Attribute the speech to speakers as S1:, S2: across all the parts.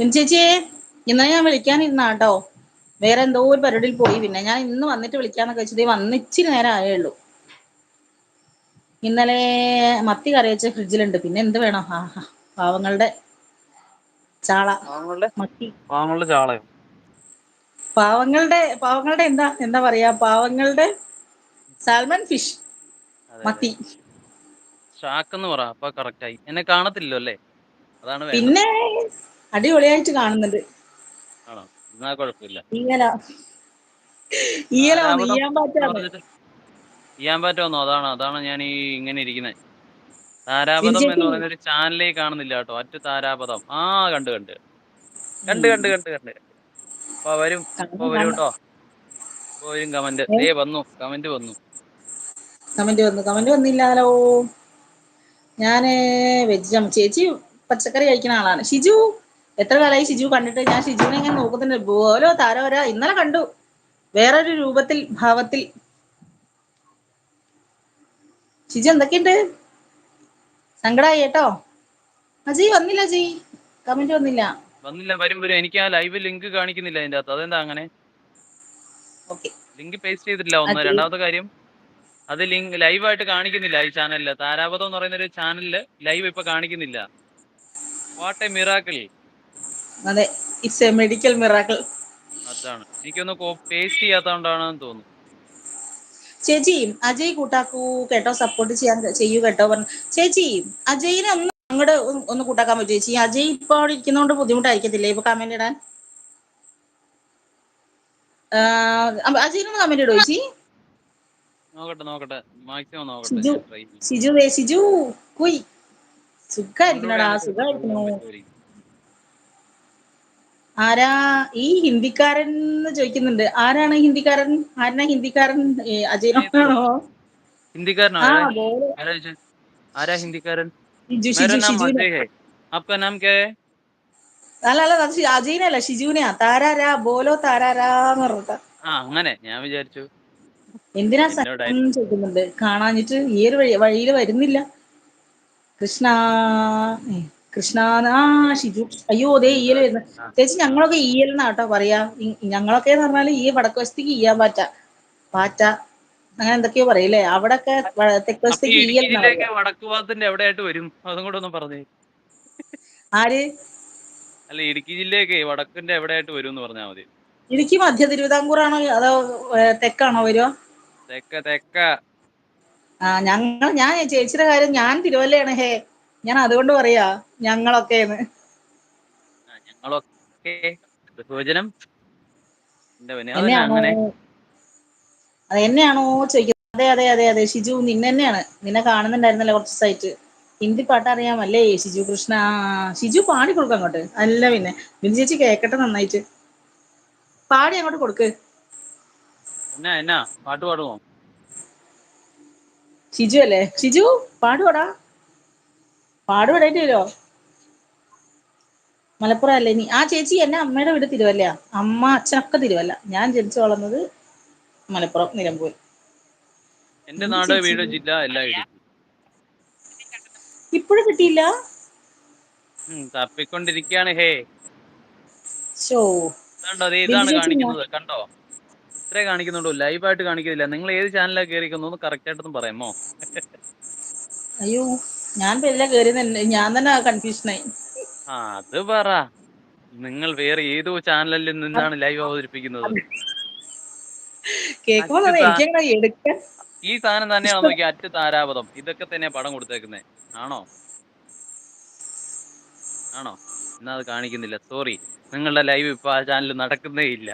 S1: ബിന്ദു ചേച്ചിയെ ഞാൻ ഞാൻ വിളിക്കാനിരുന്നാട്ടോ. വേറെ എന്തോ ഒരു പരിപാടിയിൽ പോയി. പിന്നെ ഞാൻ ഇന്ന് വന്നിട്ട് വിളിക്കാന്നൊക്കെ വെച്ചത് വന്ന് ഇച്ചിരി നേരം ആയുള്ളൂ ഇന്നലെ മത്തി കറി വെച്ച ഫ്രിഡ്ജിലുണ്ട്. പിന്നെ എന്ത് വേണം? ആഹാ പാവങ്ങളുടെ ചാള. മത്തി.
S2: പാവങ്ങളുടെ ചാളയോ?
S1: പാവങ്ങളുടെ പാവങ്ങളുടെ എന്താ എന്താ പറയാ? പാവങ്ങളുടെ സാൽമൺ ഫിഷ് മത്തി.
S2: ഷാക്കെന്ന് പറ. അപ്പൊ കറക്റ്റ് ആയി. എന്നെ കാണത്തില്ലല്ലോ അല്ലേ? അതാണ്
S1: പിന്നെ അടിപൊളിയായിട്ട് കാണുന്നുണ്ട്.
S2: ആണോ? എന്നാ കുഴപ്പമില്ല.
S1: ഈയല ഈയല വന്നു. ഈയാൻ പാറ്റാണ്
S2: ചെയ്യാൻ പറ്റുമെന്നോ അതാണ് അതാണ് ഞാൻ ഈ ഇങ്ങനെ ഇരിക്കുന്നത് താരാപഥം എന്ന് പറയുന്ന ഒരു ചാനലേ കാണുന്നില്ല കേട്ടോ. അറ്റ് താരാപഥം ആ കണ്ട് കണ്ട്. കണ്ട് കണ്ട് കണ്ട് കണ്ട്. അപ്പൊ വരും. ഇപ്പൊ വരും കേട്ടോ. ഇപ്പൊ വരും കമന്റ്.
S1: ഏ?
S2: വന്നു. കമന്റ് വന്നു.
S1: കമന്റ് വന്നു. കമന്റ് വന്നില്ലാലോ ഞാൻ വെജ് ചേച്ചി പച്ചക്കറി കഴിക്കുന്ന ആളാണ്. ഷിജു? എത്ര കാലമായി ഷിജു കണ്ടിട്ട്? ഞാൻ ഷിജുവിനെ ഇങ്ങനെ നോക്കുന്നുണ്ട്. ഓരോ താരം വരാ ഇന്നലെ കണ്ടു. വേറൊരു രൂപത്തിൽ ഭാവത്തിൽ. ഷിജു എന്തൊക്കെയുണ്ട്? സങ്കടായി കേട്ടോ? അജി വന്നില്ല ജി കമന്റ് വന്നില്ല.
S2: വന്നില്ല വരും വരും. എനിക്ക് ആ ലൈവ് ലിങ്ക് കാണിക്കുന്നില്ല അതിന്റെ അകത്ത്. അതെന്താ അങ്ങനെ? ലിങ്ക് പേസ്റ്റ് ചെയ്തിട്ടില്ല ഒന്ന്. രണ്ടാമത്തെ കാര്യം അത് ലിങ്ക് ലൈവായിട്ട് കാണിക്കുന്നില്ല ഈ ചാനലിൽ താരാപഥം എന്ന് പറയുന്ന ഒരു ചാനലിൽ ലൈവ് ഇപ്പൊ കാണിക്കുന്നില്ല. വാട്ട് എ മിറാക്കിൾ
S1: അതെ ഇറ്റ്സ് എ മെഡിക്കൽ മിറാക്കിൾ
S2: അതാണ്. എനിക്കൊന്ന് പേസ്റ്റ് ചെയ്യാത്തതുകൊണ്ടാണെന്ന് തോന്നുന്നു.
S1: ചേച്ചി അജയ് കൂട്ടാക്കൂ കേട്ടോ സപ്പോർട്ട് ചെയ്യാൻ ചെയ്യൂ കേട്ടോ പറഞ്ഞു. ചേച്ചി അജയിനെ ഒന്ന് അങ്ങോട്ട് ഒന്ന് കൂട്ടാക്കാൻ പറ്റും ചേച്ചി? അജയ് ഇപ്പൊ അവിടെ ഇരിക്കുന്നതുകൊണ്ട് ബുദ്ധിമുട്ടായിരിക്കത്തില്ലേ? ഇപ്പൊ കമന്റ് ഇടാൻ? അജയിനൊന്ന് കമന്റ് ഇടോ ചേച്ചി?
S2: നോക്കട്ടെ നോക്കട്ടെ. മാക്സിമം നോക്കട്ടെ.
S1: സിജു സിജു കുയ്. സുഖായിരിക്കണടാ സുഖായിരിക്കണോ ആരാ ഈ ഹിന്ദിക്കാരൻ എന്ന് ചോദിക്കുന്നുണ്ട് ആരാണ് ഹിന്ദിക്കാരൻ ആരാ ഹിന്ദിക്കാരൻ ഏ, അജയനാണോ
S2: ഹിന്ദിക്കാരനോ
S1: ആ
S2: ആരാ
S1: ബോള്
S2: ആരാ ചോദിച്ചേ? ആരാ ഹിന്ദിക്കാരൻ
S1: ഷിജു
S2: मेरा
S1: ഷിജു
S2: नाम
S1: ഷിജുവിനെ
S2: अजय है आपका नाम क्या है
S1: അല്ല അല്ല അത് ഷി- അജയനല്ല ഷിജുവിനെയാ താരാരാ ബോലോ താരാരാന്ന് പറഞ്ഞിട്ട്
S2: ആ അങ്ങനെ ഞാൻ വിചാരിച്ചു
S1: എന്തിനാ
S2: എന്നോടായി
S1: സത്യം ചോദിക്കുന്നുണ്ട് കാണാഞ്ഞിട്ട് ഈ ഒരു വഴി വഴിയിൽ വരുന്നില്ല കൃഷ്ണ ഏ, കൃഷ്ണ ആ ഷിജു. അയ്യോ ദേ ഈയൽ വരുന്നു. ചേച്ചി ഞങ്ങളൊക്കെ ഈയൽ എന്നാട്ടോ പറയാ. ഞങ്ങളൊക്കെ എന്ന് പറഞ്ഞാൽ ഈ വടക്ക് വശത്തേക്ക് ഈയാൻ പാറ്റ. പാറ്റ. അങ്ങനെ എന്തൊക്കെയോ പറയില്ലേ അവിടൊക്കെ വ- തെക്ക് വശത്തേക്ക്
S2: ഇടുക്കി
S1: ഈയൽ എന്നാ
S2: വടക്ക് ഭാഗത്തിന്റെ എവിടെയായിട്ട് വരും? അതും കൂടെ ഒന്ന് പറഞ്ഞേ.
S1: ആര്?
S2: അല്ല ഇടുക്കി ജില്ലയൊക്കെ വടക്കിന്റെ എവിടെയായിട്ട് വരും എന്ന് പറഞ്ഞാൽ മതി.
S1: ഇടുക്കി മധ്യ തിരുവിതാംകൂറാണോ അതോ തെക്കാണോ വരുവോ?
S2: തെക്ക തെക്ക.
S1: ആ ഞങ്ങൾ ഞാൻ ചേച്ചിയുടെ കാര്യം ഞാൻ തിരുവല്ലയാണ് ഹേ. ഞാൻ അതുകൊണ്ട് പറയാ ഞങ്ങളൊക്കെന്ന്.
S2: ഞങ്ങളൊക്കെ ബഹുവചനം എന്റെ പിന്നെ? അതന്നെ
S1: എന്നെയാണോ?
S2: അങ്ങനെ.
S1: അത് എന്നെയാണോ ചോദിക്കുന്നത്? അതെ അതെ അതെ അതെ. ഷിജു നിന്നെ തന്നെയാണ് നിന്നെ കാണുന്നുണ്ടായിരുന്നല്ലോ കുറച്ച് സൈറ്റ് ഹിന്ദി പാട്ട് അറിയാമല്ലേ ഷിജു കൃഷ്ണ. ഷിജു പാടി കൊടുക്ക അങ്ങോട്ട്. അല്ല പിന്നെ. ബിന്ദു ചേച്ചി കേക്കട്ടെ നന്നായിട്ട്. പാടി അങ്ങോട്ട് കൊടുക്ക്.
S2: എന്നാ എന്നാ? പാട്ട് പാടുമോ
S1: ഷിജു അല്ലേ? ഷിജു പാടുവാടാ. പാടുപടായിട്ടോ മലപ്പുറം അല്ലേ നീ ആ ചേച്ചി എന്നെ അമ്മയുടെ വീട് തിരുവല്ല അമ്മ അച്ഛനൊക്കെ തിരുവല്ല. ഞാൻ ജനിച്ചു വളർന്നത് മലപ്പുറം നിലമ്പൂർ.
S2: എന്റെ നാട്? വീട് ജില്ല എല്ലാം ഇടുക്കി.
S1: ഇപ്പോഴും കിട്ടിയില്ല?
S2: തപ്പിക്കൊണ്ടിരിക്കുകയാണ്. ഹേ. കണ്ടോ ഇതാണ് കാണിക്കുന്നത്. കണ്ടോ? ഇത്രേ കാണിക്കുന്നുണ്ടോ ലൈവായിട്ട് കാണിക്കുന്നില്ല നിങ്ങൾ ഏത് ചാനലാണ് കയറിക്കുന്നു കറക്റ്റ് ആയിട്ടൊന്നും പറയാമോ?
S1: അയ്യോ. ഞാൻ പെല്ല കയറി ഞാൻ തന്നെ കൺഫ്യൂഷനായി
S2: ആ അത് പറ. നിങ്ങൾ വേറെ ഏതോ ചാനലിൽ നിന്നാണ് ലൈവ് അവതരിപ്പിക്കുന്നത്. ഈ സാധനം തന്നെയാണ്. നോക്കി അറ്റ് താരാപഥം. ഇതൊക്കെ തന്നെ പടം കൊടുത്തേക്കുന്നേ. ആണോ? ആണോ? എന്നാ അത് കാണിക്കുന്നില്ല. സോറി നിങ്ങളുടെ ലൈവ് ഇപ്പൊ ആ ചാനൽ നടക്കുന്നേ ഇല്ല.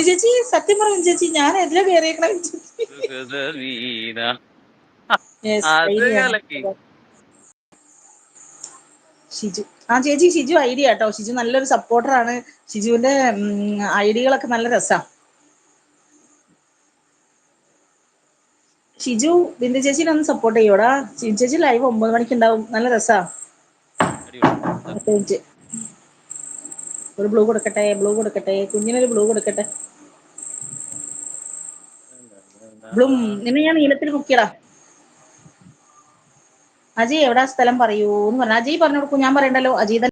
S1: ചേച്ചി സത്യം പറഞ്ഞു ചേച്ചി ഞാൻ എതിലെ കയറിയേക്കണ
S2: അത്. കലക്കി
S1: ഷിജു. ആ ചേച്ചി ഷിജു ഐഡിയ കേട്ടോ ഷിജു നല്ലൊരു സപ്പോർട്ടറാണ് ഷിജുവിന്റെ ഐഡിയകളൊക്കെ നല്ല രസാ. ഷിജു ബിന്ദു ചേച്ചിനെ ഒന്ന് സപ്പോർട്ട് ചെയ്യോടാ ഷിജു ചേച്ചി ലൈവ് ഒമ്പത് മണിക്ക് ഉണ്ടാവും. നല്ല രസാ. ഒരു ബ്ലൂ കൊടുക്കട്ടെ ബ്ലൂ കൊടുക്കട്ടെ. കുഞ്ഞിനൊരു ബ്ലൂ കൊടുക്കട്ടെ. ബ്ലൂ നിന്നെ ഞാൻ നീളത്തിൽ മുക്കിയടാ അജയ് എവിടാ സ്ഥലം പറയൂ എന്ന് പറഞ്ഞു. അജി പറഞ്ഞു കൊടുക്കൂ. ഞാൻ പറയണ്ടല്ലോ. തന്നെ